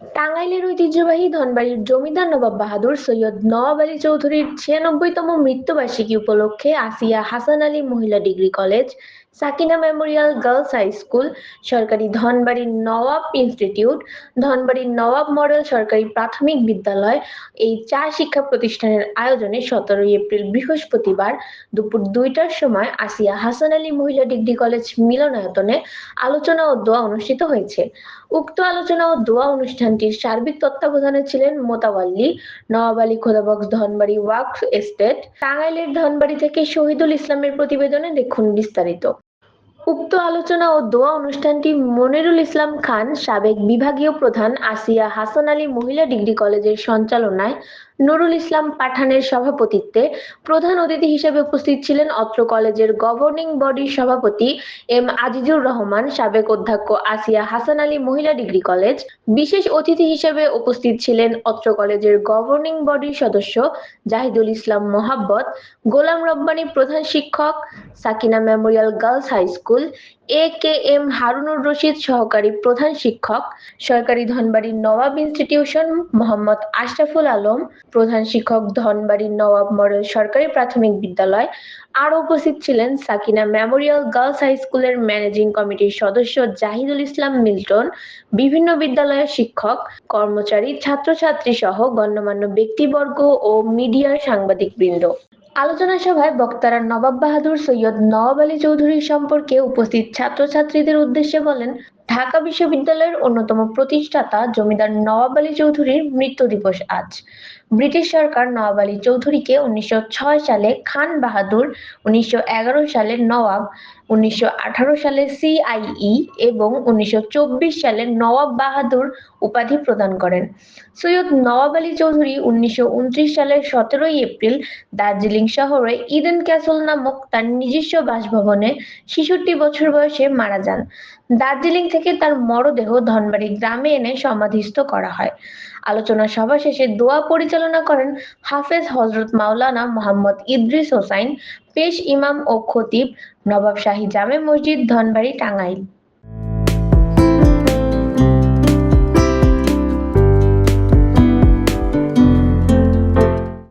টাঙ্গাইলের ঐতিহ্যবাহী ধনবাড়ির জমিদার নবাব বাহাদুর সৈয়দ নওয়াব আলী চৌধুরীর ছিয়ানব্বইতম মৃত্যুবার্ষিকী উপলক্ষে আসিয়া হাসান আলী মহিলা degree college Sakina memorial girls high school, সরকারি ধনবাড়ির নওয়াব ইনস্টিটিউট ধনবাড়ির নওয়াব মডেল সরকারি প্রাথমিক বিদ্যালয়। এই চার শিক্ষা প্রতিষ্ঠানের আয়োজনে সতেরোই এপ্রিল বৃহস্পতিবার দুপুর দুইটার সময় আসিয়া হাসান আলী মহিলা ডিগ্রি কলেজ মিলনায়তনে আলোচনা ও দোয়া অনুষ্ঠিত হয়েছে। উক্ত আলোচনা ও দোয়া অনুষ্ঠানটির সার্বিক তত্ত্বাবধানে ছিলেন মোতাওয়াল্লি নওয়াব আলী খোদাবক্স ধনবাড়ি ওয়াকফ এস্টেট, টাঙ্গাইলের ধনবাড়ি থেকে শহীদুল ইসলামের প্রতিবেদনে দেখুন বিস্তারিত। উক্ত আলোচনা ও দোয়া অনুষ্ঠানটি মনিরুল ইসলাম খান, সাবেক বিভাগীয় প্রধান আসিয়া হাসান আলী মহিলা ডিগ্রি কলেজের সঞ্চালনায় নুরুল ইসলাম পাঠানের সভাপতিত্বে প্রধান অতিথি হিসেবে উপস্থিত ছিলেন অত্র কলেজের গভর্নিং বডির সভাপতি এম আজিজুর রহমান, সাবেক অধ্যক্ষ আসিয়া হাসান আলী মহিলা ডিগ্রি কলেজ। বিশেষ অতিথি হিসেবে উপস্থিত ছিলেন অত্র কলেজের গভর্নিং বডির সদস্য জাহিদুল ইসলাম মোহাব্বত, গোলাম রব্বানী প্রধান শিক্ষক, Sakina memorial girls high school A K M Harunur Rashid সহকারী প্রধান শিক্ষক, সরকারি ধনবাড়ি নবাব ইনস্টিটিউশন মোহাম্মদ আশরাফুল আলম, প্রধান শিক্ষক ধনবাড়ি নবাব মডেল সরকারি প্রাথমিক বিদ্যালয়। আর উপস্থিত ছিলেন সাকিনা মেমোরিয়াল গার্লস হাই স্কুলের ম্যানেজিং কমিটির সদস্য জাহিদুল ইসলাম মিল্টন, বিভিন্ন বিদ্যালয়ের শিক্ষক, কর্মচারী, ছাত্রছাত্রী সহ গণ্যমান্য ব্যক্তিবর্গ ও মিডিয়ার সাংবাদিকবৃন্দ। আলোচনা সভায় বক্তারা নবাব বাহাদুর সৈয়দ নওয়াব আলী চৌধুরী সম্পর্কে উপস্থিত ছাত্রছাত্রীদের উদ্দেশ্যে বলেন ঢাকা বিশ্ববিদ্যালয়ের অন্যতম প্রতিষ্ঠাতা জমিদার নওয়াব আলী চৌধুরীর মৃত্যু দিবস আজ। ব্রিটিশ সরকার নওয়াব আলী চৌধুরীকে উনিশশো ছয় সালে খান বাহাদুর, উনিশশো এগারো সালে নওয়াব, উনিশশো সালে সিআইই এবং উনিশশো চব্বিশ সালে নওয়াব বাহাদুর উপাধি প্রদান করেন। সৈয়দ নওয়াব আলী চৌধুরী উনিশশো উনত্রিশ সালের সতেরোই এপ্রিল দার্জিলিং শহরে ইডেন ক্যাসল নামক তার নিজস্ব বাসভবনে ছেষট্টি বছর বয়সে মারা যান। দার্জিলিং থেকে তার মরদেহ ধনবাড়ি গ্রামে এনে সমাধিস্থ করা হয়। আলোচনা সভা শেষে দোয়া পরিচালনা করেন হাফেজ হজরত মাওলানা মোহাম্মদ ইদ্রিস হোসাইন, পেশ ইমাম ও খতিব নবাব শাহী জামে মসজিদ ধনবাড়ি টাঙ্গাইল।